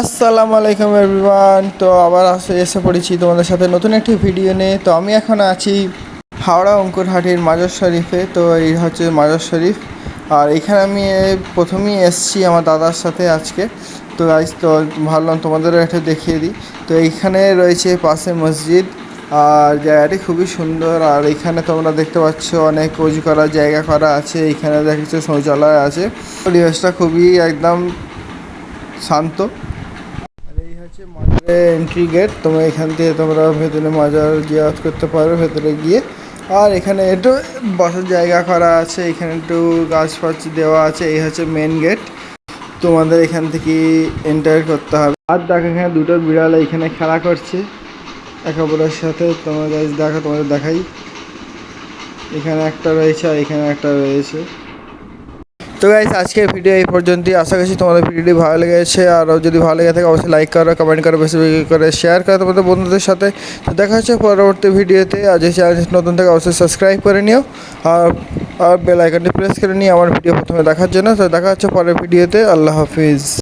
আসসালামু আলাইকুম এভরিওয়ান তো আবার এসে পড়েছি তোমাদের সাথে নতুন একটি ভিডিও নিয়ে। তো আমি এখন আছি হাওড়া অঙ্কুরহাটির মাজার শরীফে। তো এই হচ্ছে মাজার শরীফ। আর এখানে আমি প্রথমেই এসেছি আমার দাদার সাথে আজকে। তো আজ তো ভাবলাম তোমাদেরও একটু দেখিয়ে দিই। তো এইখানে রয়েছে পাশে মসজিদ। আর জায়গাটি খুবই সুন্দর। আর এখানে তোমরা দেখতে পাচ্ছ অনেক উজু করার জায়গা করা আছে। এখানে দেখছ শৌচালয় আছে। পরিবেশটা খুবই একদম শান্ত। হচ্ছে মাজারের এন্ট্রি গেট তোমরা এখান থেকে তোমরা ভেতরে মাজার জিয়ারত করতে পারো, ভেতরে গিয়ে। আর এখানে একটু বসার জায়গা করা আছে, এখানে একটু গাছ ফাছ দেওয়া আছে, এই হচ্ছে মেন গেট তোমাদের এখান থেকে এন্টার করতে হবে। আর দেখো এখানে দুটো বিড়াল এখানে খেলা করছে। একে অপরের সাথে গাছ দেখো তোমাদের দেখাই। এখানে একটা রয়েছে আর এখানে একটা রয়েছে। তো গাইস আজকের ভিডিও এই পর্যন্তই। আশা করছি তোমাদের ভিডিওটি ভালো লেগেছে। আর যদি ভালো লেগে থাকে, অবশ্যই লাইক করো কমেন্ট করো, বেশি করে শেয়ার করো তোমাদের বন্ধুদের সাথে। তো দেখা হচ্ছে পরবর্তী ভিডিওতে আর যে চ্যানেল নতুন থেকে, অবশ্যই সাবস্ক্রাইব করে নিও। আর আর বেল আইকনটি প্রেস করে নিয়ে আমার ভিডিও প্রথমে দেখার জন্য। তো দেখা হচ্ছে পরের ভিডিওতে আল্লাহ হাফিজ।